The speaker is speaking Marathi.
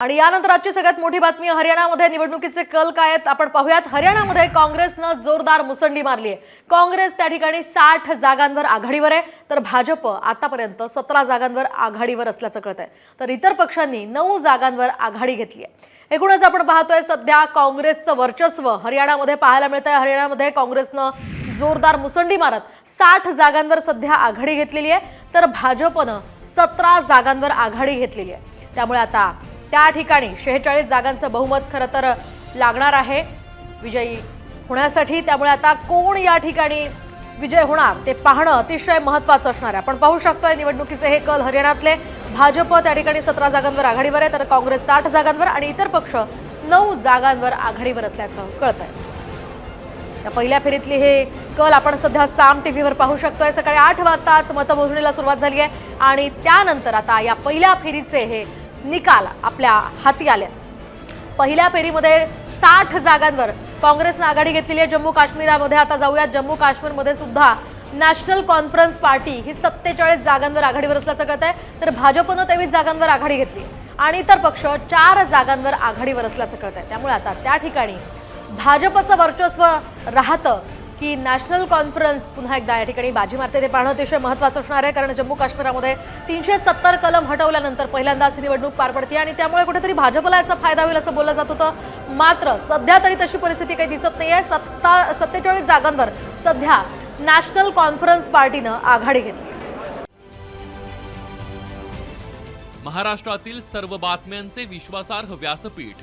आणि यानंतर आजची सगळ्यात मोठी बातमी हरियाणामध्ये निवडणुकीचे कल काय आहेत आपण पाहूयात. हरियाणामध्ये काँग्रेसनं जोरदार मुसंडी मारली आहे. काँग्रेस त्या ठिकाणी साठ जागांवर आघाडीवर आहे तर भाजप आतापर्यंत सतरा जागांवर आघाडीवर असल्याचं कळत आहे तर इतर पक्षांनी नऊ जागांवर आघाडी घेतली आहे. एकूणच आपण पाहतोय सध्या काँग्रेसचं वर्चस्व हरियाणामध्ये पाहायला मिळतंय. हरियाणामध्ये काँग्रेसनं जोरदार मुसंडी मारत साठ जागांवर सध्या आघाडी घेतलेली आहे तर भाजपनं सतरा जागांवर आघाडी घेतलेली आहे. त्यामुळे आता त्या ठिकाणी शेहेचाळीस जागांचं बहुमत खरं तर लागणार आहे. विजयी होण्यासाठी त्यामुळे आता कोण या ठिकाणी विजय होणार ते पाहणं अतिशय महत्वाचं असणार आहे. आपण पाहू शकतोय निवडणुकीचे हे कल हरियाणातले. भाजप त्या ठिकाणी सतरा जागांवर आघाडीवर आहे तर काँग्रेस साठ जागांवर आणि इतर पक्ष नऊ जागांवर आघाडीवर असल्याचं कळत आहे या पहिल्या फेरीतली हे कल आपण सध्या साम टीव्हीवर पाहू शकतोय. सकाळी आठ वाजताच मतमोजणीला सुरुवात झाली आहे आणि त्यानंतर आता या पहिल्या फेरीचे हे निकाल आपल्या हाती आले. पहिल्या फेरीमध्ये साठ जागांवर काँग्रेसनं आघाडी घेतलेली आहे जम्मू काश्मीरामध्ये. आता जाऊयात. जम्मू काश्मीरमध्ये सुद्धा नॅशनल कॉन्फरन्स पार्टी ही सत्तेचाळीस जागांवर आघाडीवर असल्याचं कळत आहे तर भाजपनं तेवीस जागांवर आघाडी घेतली आणि इतर पक्ष चार जागांवर आघाडीवर असल्याचं कळत आहे त्यामुळे आता त्या ठिकाणी भाजपचं वर्चस्व राहतं. की नॅशनल कॉन्फरन्स पुन्हा एकदा या ठिकाणी बाजी मारते. ते पाहणं अतिशय महत्त्वाचं असणार आहे कारण जम्मू काश्मीरामध्ये तीनशे सत्तर कलम हटवल्यानंतर पहिल्यांदाच ही निवडणूक पार पडते आणि त्यामुळे कुठेतरी भाजपला याचा फायदा होईल असं बोललं जात होतं. मात्र सध्या तरी तशी परिस्थिती काही दिसत नाहीये. सत्ता सत्तेचाळीस जागांवर सध्या नॅशनल कॉन्फरन्स पार्टीनं आघाडी घेतली. महाराष्ट्रातील सर्व बातम्यांचे विश्वासार्ह व्यासपीठ.